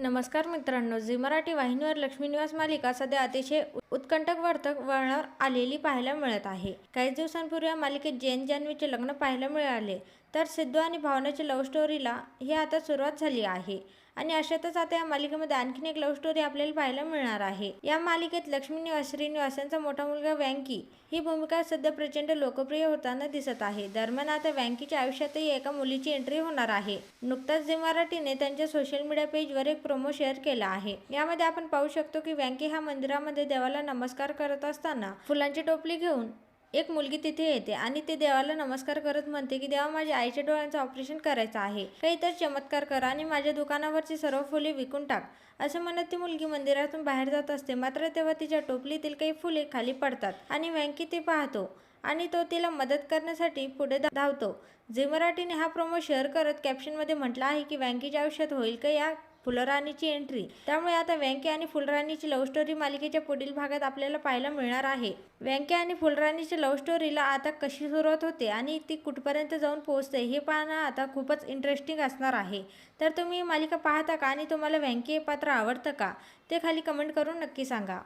नमस्कार मित्रांनो झी मराठी वाहिनीवर लक्ष्मी निवास मालिका सध्या अतिशय उत्कंठवर्धक वळणावर आलेली पाहायला मिळत आहे. काही दिवसांपूर्वी या मालिकेत जैन जान्हवीचे लग्न पाहायला मिळाले. तर सिद्धू आणि भावनाच्या लव्ह स्टोरीला ही आता सुरुवात झाली आहे. आणि अशातच आता या मालिकेमध्ये आणखीन एक लव्ह स्टोरी आपल्याला पाहायला मिळणार आहे. या मालिकेत लक्ष्मी निवास श्रीनिवास यांचा मोठा मुलगा वँकी ही भूमिका सध्या प्रचंड लोकप्रिय होताना दिसत आहे. दरम्यान आता वँकीच्या आयुष्यातही एका मुलीची एंट्री होणार आहे. नुकताच झी मराठीने त्यांच्या सोशल मीडिया पेजवर एक प्रोमो शेअर केला आहे. यामध्ये आपण पाहू शकतो की वँकी हा मंदिरामध्ये देवाला नमस्कार करत असताना फुलांची टोपली घेऊन एक मुलगी तिथे येते आणि ते देवाला नमस्कार करत म्हणते की देवा माझ्या आईच्या डोळ्यांचं ऑपरेशन करायचं आहे. काही तर चमत्कार करा आणि माझ्या दुकानावरची सर्व फुले विकून टाक. असं म्हणत ती मुलगी मंदिरातून बाहेर जात असते. मात्र तेव्हा तिच्या टोपलीतील काही फुले खाली पडतात आणि व्यंकी ते पाहतो आणि तो तिला मदत करण्यासाठी पुढे धावतो. झी मराठीने हा प्रोमो शेअर करत कॅप्शनमध्ये म्हटलं आहे की व्यंकीच्या आयुष्यात होईल का या फुलराणीची एंट्री त्यामुळे आता व्यंके आणि फुलराणीची लव्ह स्टोरी मालिकेच्या पुढील भागात आपल्याला पाहायला मिळणार आहे. व्यंके आणि फुलराणीच्या लव्ह स्टोरीला आता कशी सुरुवात होते आणि ती कुठपर्यंत जाऊन पोहोचते हे पाहणं आता खूपच इंटरेस्टिंग असणार आहे. तर तुम्ही मालिका पाहता का आणि तुम्हाला व्यंके हे पात्र आवडतं का? ते खाली कमेंट करून नक्की सांगा.